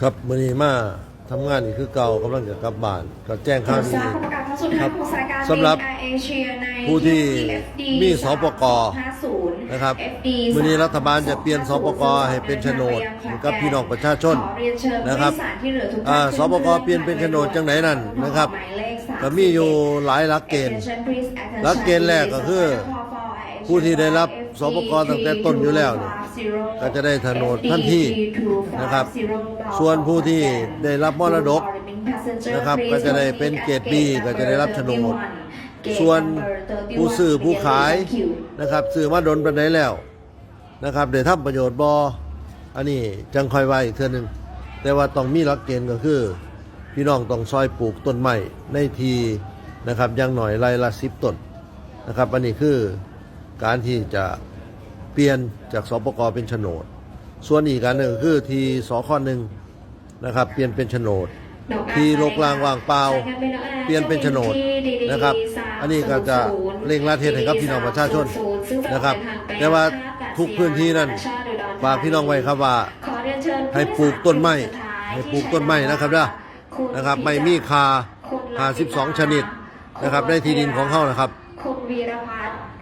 ครับมื้อนี้มาทำงานอีกคือเก่ากำลังจะกลับบ้านก็แจ้งข่าวสดีร้างประกาศครั้งสุดท้ายของสายการบินสำหรับแอร์เอเชียในผู้ที่มีสปก50นะครับ FD มื้อนี้รัฐบาลจะเปลี่ยนสปกให้เป็นโฉนดให้กับพี่น้องประชาชนขอเรียนเชิญนะครับผู้โดยสารที่เหลือทุกท่านอ่าสปกเปลี่ยนเป็นโฉนดจังไหนนั่นนะครับหมายเลขสาก็มีอยู่หลายหลักเกณฑ์ Attention please attention หลักเกณฑ์แรกก็คือ ผู้ที่ได้รับสปกตั้งแต่ต้นอยู่แล้วเนี่ยก็จะได้โฉนดทันทีนะครับ ส่วนผู้ที่ได้รับมรดกนะครับก็จะได้เป็นเกรด B ก็จะได้รับโฉนดส่วนผู้ซื้อผู้ขายนะครับซื้อมาดนไปไหนแล้วนะครับได้ทำประโยชน์บออันนี้จังคอยไว้อีกเทื่อนึง แต่ว่าต้องมีหลักเกณฑ์ก็คือ พี่น้องต้องซอยปลูกต้นไม้ในทีนะครับอย่างหน่อยไรละสิบต้นนะครับ อันนี้คือ การที่จะเปลี่ยนจากสปกเป็นโฉนด ส่วนอีกการหนึ่งคือทีสข้อหนึ่งนะครับเปลี่ยนเป็นโฉนด ที่รกรางว่างเปล่า เปลี่ยนเป็นโฉนดนะครับ อันนี้ก็จะเร่งรัดเหตุให้กับพี่น้องประชาชนนะครับ แต่ว่าทุกพื้นที่นั้นฝากพี่น้องไว้ครับว่าให้ปลูกต้นไม้ให้ปลูกต้นไม้นะครับนะนะครับไม่มีคา 52 ชนิดนะครับในที่ดินของเขานะครับ คุณวีรพัฒน์